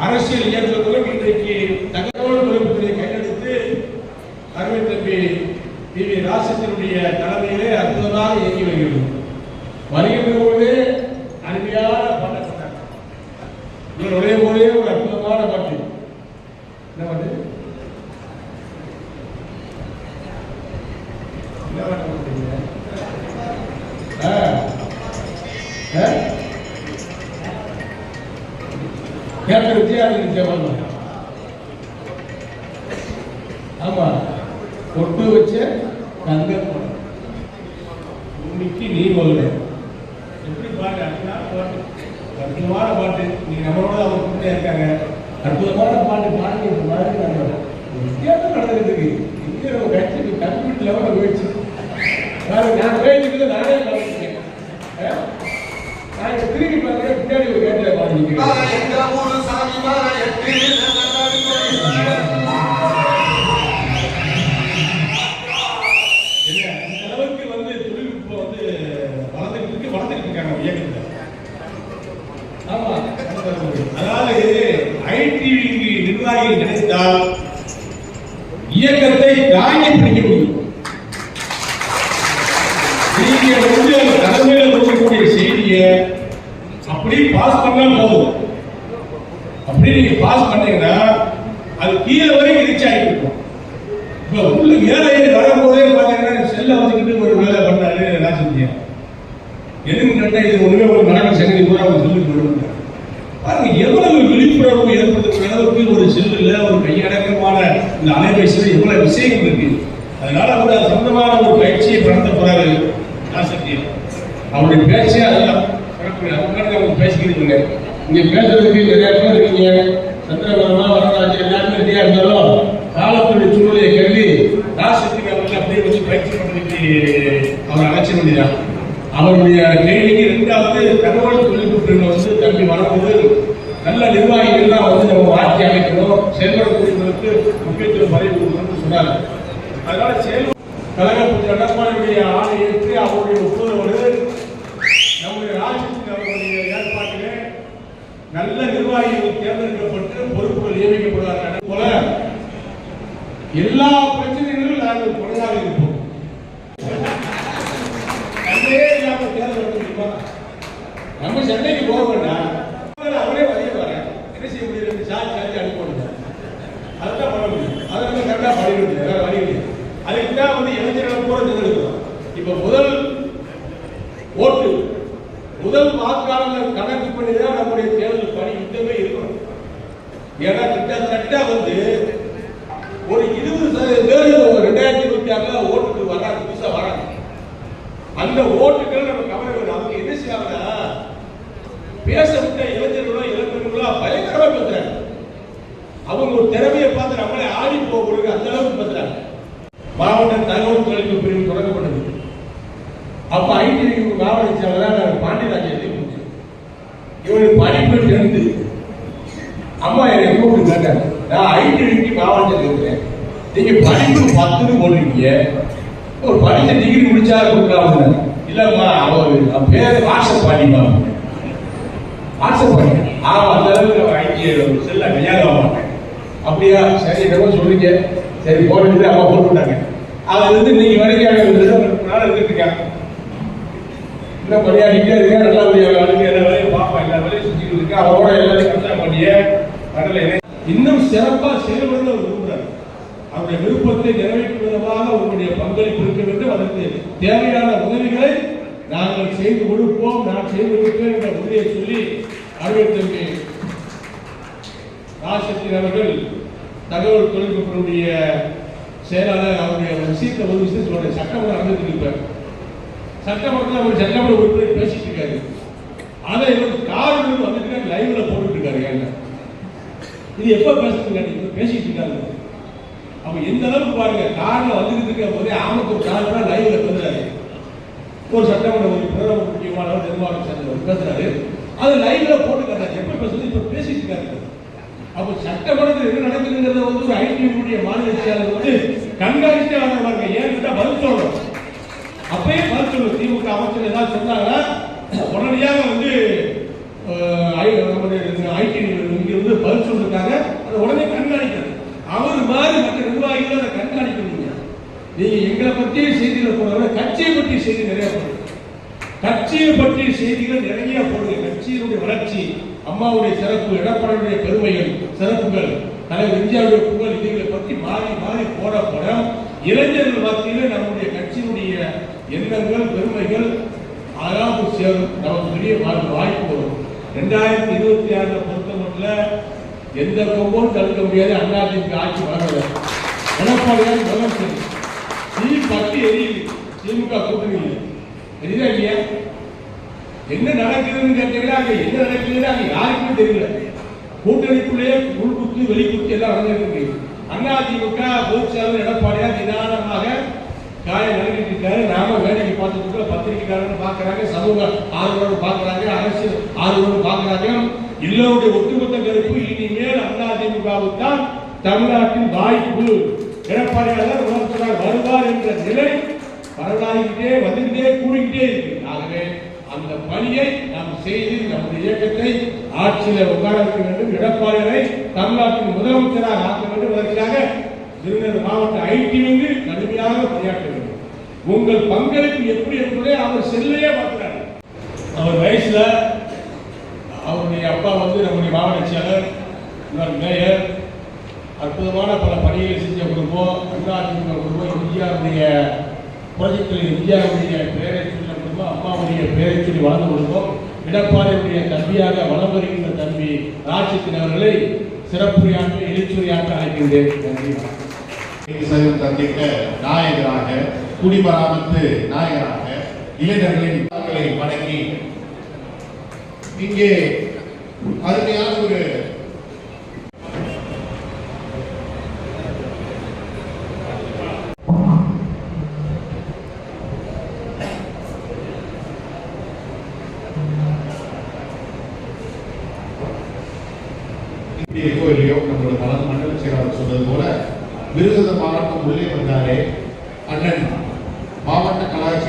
அரசியல் இயக்கங்களும் இன்றைக்கு தகவல் தொழில்நுட்பத்தை கையெழுத்து அருமை தம்பி பி வி ராசத்தினுடைய கேப்டன் விஜயானந்த் ஜெயவர்மன் ஆமா பொட்டு வச்ச தங்க. இன்னைக்கு நீ முதல்ல எப்படி பாட்டு. அற்புதமான பாட்டு. நீங்க நம்மளோட அவங்க கூட இருக்காங்க. அற்புதமான பாட்டு பாடுறது மாதிரி நம்ம வித்தியாசம் நடந்துட்டு இருக்கு இங்கே நம்ம கட்சி கம்ப்யூட்டர் லெவலில் போயிடுச்சு. நான் பேசிக்கிறது நானே நான் திரும்பி பார்க்குறேன் பின்னாடி ஒரு கேட்டில் பாடிக்கிறேன் அதாவது ஐடி நிர்வாகிகள் நினைத்தால் இயக்கத்தை தாங்கி பிடிக்க முடியும் நீங்க வந்து அந்த தலைமையில கொடுக்கக்கூடிய செய்தியை அப்படி பாஸ் பண்ணா போதும். அப்படி நீங்க பாஸ் பண்ணீங்கன்னா அது கீழே வரைக்கும் ரீச் ஆகிட்டு இப்போ இப்ப உள்ள மேலே ஏறி வரும்போதே பாத்தீங்கன்னா செல்ல வச்சுக்கிட்டு ஒரு வேலை பண்ணாரு ராஜந்தியா எதுக்கு கேட்டால் இது ஒன்றுமே ஒரு மரணம் சங்கதி கூட அவங்க சொல்லி கொடுங்க பாருங்க எவ்வளவு விழிப்புணர்வு ஏற்படுத்தும் அளவுக்கு ஒரு செல்லுல ஒரு கையடக்கமான இந்த அலைபேசியில் எவ்வளவு விஷயங்கள் இருக்கு. அதனால அவர் சொந்தமான ஒரு பயிற்சியை நடத்த போறாரு ராசத்தியம் அவருடைய பேச்சே அதெல்லாம் அவங்க பேசிக்கிறீங்க இங்க பேசுறதுக்கு நிறைய பேர் இருக்கீங்க. சந்திரபரமா வரராஜ் எல்லாருமே ரெடியா இருந்தாலும் காலத்துடைய சூழ்நிலையை கருதி ராசக்தி அவர்கள் அப்படியே வச்சு பயிற்சி பண்ணுறதுக்கு அவர் அழைச்ச வேண்டியதான் அவருடைய கேள்விக்கு ரெண்டாவது தகவல் தொழில்நுட்பத்தில் வந்து தம்பி வரும்போது நல்ல நிர்வாகிகள்லாம் வந்து நம்ம மாற்றி அமைக்கணும். செயல்படக்கூடியவர்களுக்கு முக்கியத்துவம் பதவி கொடுக்கணும்னு சொன்னாங்க. அதனால செயல் கழக எடப்பாடியுடைய ஆணை ஏற்று அவருடைய ஒப்புதலோடு நம்முடைய ராஜ்யத்தின் அவர்களுடைய ஏற்பாட்டிலே நல்ல நிர்வாகிகள் தேர்ந்தெடுக்கப்பட்டு பொறுப்புகள் நியமிக்கப்படுவார்கள் அதே போல எல்லா பிரச்சனைகளிலும் நாங்கள் துணையாக இருப்போம் சண்டையே இல்லாம தேர்தல் நடத்த முடியுமா? நம்ம சென்னைக்கு போக வேண்டாம் அவரே வரைய வரேன் என்ன செய்ய முடியும்? சார்ஜ் சார்ஜ் அனுப்பணும் அதுதான் பண்ண முடியும். அதை நம்ம கரெக்டாக முடியும். வேற வழி இல்லை அதுக்கு தான் வந்து இளைஞர்கள் கூட தேர்ந்தெடுக்கிறோம். இப்போ முதல் ஓட்டு முதல் வாக்காளர்கள் கணக்கு பண்ணி தான் நம்முடைய தேர்தல் பணி யுத்தமே இருக்கணும். ஏன்னா கிட்டத்தட்ட வந்து ஒரு இருபது சதவீதம் பேர் ரெண்டாயிரத்தி இருபத்தி ஆறுல ஓட்டுக்கு வராது புதுசாக வராது அந்த ஓட்டு வேணும் அவங்க பேச விட்ட இளைஞர்களோ இளைஞர்களோ பயங்கரமா பேசுறாங்க அவங்க ஒரு திறமையை பார்த்து நம்மளே ஆடி போக கொடுங்க அந்த அளவுக்கு பேசுறாங்க மாவட்ட தகவல் தொழில்நுட்ப பிரிவு தொடங்கப்பட்டது அப்ப ஐடி மாவட்ட செயலாளர் நான் பாண்டியராஜன் எழுதி கொடுத்தேன் இவனுக்கு படிப்பு தெரிந்து அம்மா என்னை கூப்பிட்டு கேட்டாங்க நான் ஐடி மாவட்டத்தில் இருக்கிறேன். நீங்க படிப்பு பத்துன்னு போடுறீங்க ஒரு படித்த டிகிரி முடிச்சா கொடுக்கலாம் இல்லம்மா அவர் அவன் பேர் வாட்ஸ்அப் பண்ணிமா வாட்ஸ்அப் பண்ணி ஆமா அந்த அளவுக்கு வாங்கி செல்ல கல்யாணம் மாட்டேன் அப்படியா? சரி என்னமோ சொல்றீங்க. சரி போட்டு அம்மா போட்டுட்டாங்க. அதுல இருந்து நீங்க வரைக்கும் நாள் இருந்துட்டு இருக்கான் இன்னும் பணியாடிட்டே இருக்கேன் நல்லா வேலைக்கு எல்லா வேலையும் பார்ப்பேன் எல்லா வேலையும் செஞ்சுட்டு இருக்கேன் அவரோட எல்லாத்தையும் கல்யாணம் பண்ணியே கடலை இன்னும் சிறப்பா செயல்பட அவருடைய விருப்பத்தை நிறைவேற்றும் விதமாக உங்களுடைய பங்களிப்பு இருக்க வேண்டும். அதற்கு தேவையான உதவிகளை நாங்கள் செய்து கொடுப்போம். நான் செய்து கொடுப்பேன் என்ற உறுதியை சொல்லி அறுவை தம்பி ராசத்தின் அவர்கள் தகவல் தொழில்நுட்பத்தினுடைய செயலாளர் அவருடைய ஒரு விஷயத்தை ஒரு விஷயம் சொல்றேன் சட்டமன்றம் இருப்பார். சட்டமன்றத்தில் அவர் சட்டமன்ற உறுப்பினர் பேசிட்டு இருக்காரு. அதை இவர் காரணம் வந்துட்டு லைவ்ல போட்டுட்டு இருக்காரு. இது எப்ப பேசுறதுங்க நீங்க பேசிட்டு இருக்காரு. அப்ப எந்த அளவுக்கு பாருங்க காரணம் வந்துட்டு இருக்க போதே ஆமக்கு ஒரு காரணம் லைவ்ல பேசுறாரு. ஒரு சட்டமன்ற உறுப்பினர் ஒரு முக்கியமானவர் நிர்வாகம் சேர்ந்தவர் பேசுறாரு. அது லைவ்ல போட்டு காட்டுறாரு. எப்ப பேசுறது? இப்ப பேசிட்டு இருக்காரு. அப்ப சட்டமன்றத்தில் என்ன நடக்குதுங்கிறத வந்து ஒரு ஐடியுடைய மாநில செயலாளர் வந்து கண்காணிச்சே பாருங்க. ஏன்னு கேட்டா பதில் சொல்லணும். அப்பயே பதில் சொல்லணும். திமுக அமைச்சர் ஏதாவது சொன்னாங்கன்னா உடனடியாக வந்து அஹ், ஐ- நம்முடைய ஐடி நிர்வாகிகள் அதை கண்காணிக்கணும் நீங்க எங்களை பற்றிய செய்திகளை போடுறத கட்சியை பற்றிய செய்தி நிறைய போடுங்க கட்சியை பற்றிய செய்திகள் நிறைய போடுங்க கட்சியினுடைய வளர்ச்சி அம்மாவுடைய சிறப்பு எடப்பாடியுடைய பெருமைகள் சிறப்புகள் தலைவர் இந்தியாவுடைய புகழ் இதைகளை பற்றி மாறி மாறி போட போட இளைஞர்கள் மத்தியில் நம்முடைய கட்சியினுடைய எண்ணங்கள் பெருமைகள் அதெல்லாம் சேரும். நமக்கு பெரிய வாய்ப்பு வரும். ரெண்டாயிரத்தி இருபத்தி ஆறுல பொறுத்த எந்த கொம்பும் தடுக்க முடியாது. அதிமுக ஆட்சி வரவில்லை எடப்பாடியார் முதலமைச்சர். தீ பத்தி எரியுது திமுக கூட்டணி தெரியுதா இல்லையா? என்ன நடக்குதுன்னு கேட்டீங்கன்னா அங்க என்ன நடக்குதுன்னு அங்க யாருக்குமே தெரியல. கூட்டணிக்குள்ளேயே புழுகுத்து வெளி குத்து எல்லாம் நடந்துருக்கு அண்ணா திமுக பொதுச்செயலாளர் எடப்பாடியார் நிதானமாக காயம் நடந்துட்டு இருக்காரு. நாம வேலைக்கு பார்த்துட்டு இருக்கோம். பத்திரிகைக்காரன் பாக்குறாங்க சமூக ஆர்வலர் பாக்குறாங்க அரசியல் ஆர்வலர் பாக்குறாங்க எல்லோருடைய ஒட்டுமொத்த கருப்பு இனிமேல் அதிமுகவுக்கு தான் தமிழ்நாட்டின் வாய்ப்பு. சிறப்படையாளர் உணர்த்துறார் வருவார் என்ற நிலை வரலாகிட்டே வந்துகிட்டே கூடிக்கிட்டே இருக்கு ஆகவே அந்த பணியை நாம் செய்து நம்முடைய இயக்கத்தை ஆட்சியில் உட்கார வைக்க வேண்டும். எடப்பாடியை தமிழ்நாட்டின் முதலமைச்சராக ஆக்க வேண்டும். அதற்காக திருநெல் மாவட்ட ஐடி வந்து கடுமையாக பணியாற்ற வேண்டும். உங்கள் பங்களிப்பு எப்படி என்பதை அவர் செல்லையே பார்க்கிறார். அவர் வயசுல அவருடைய அப்பா வந்து நம்முடைய மாவட்ட செயலர் மேயர் அற்புதமான பல பணிகளை செஞ்ச குடும்பம் அதிமுக குடும்பம் இந்தியாவுடைய புரட்சித்தலைவர் இந்தியாவுடைய பேரை சொல்ல குடும்பம் அம்மாவுடைய பேரை சொல்லி வளர்ந்த குடும்பம் எடப்பாடியுடைய தம்பியாக வலம் வருகின்ற தம்பி ராஜத்தின் அவர்களை சிறப்புரையாற்ற எழுச்சுரையாற்ற அழைக்கின்றேன் நன்றி வணக்கம். சைவம் தந்திக்க நாயகராக குடிமராமத்து நாயகராக இளைஞர்களின் தாங்களை வணங்கி இங்கே அருமையான ஒரு இருக்கோ இல்லையோ நம்மளோட மன மண்டல செயலாளர் சொன்னது போல விருதுநகர் மாவட்டம் உள்ளே வந்தாலே அண்ணன் மாவட்ட கலாச்சார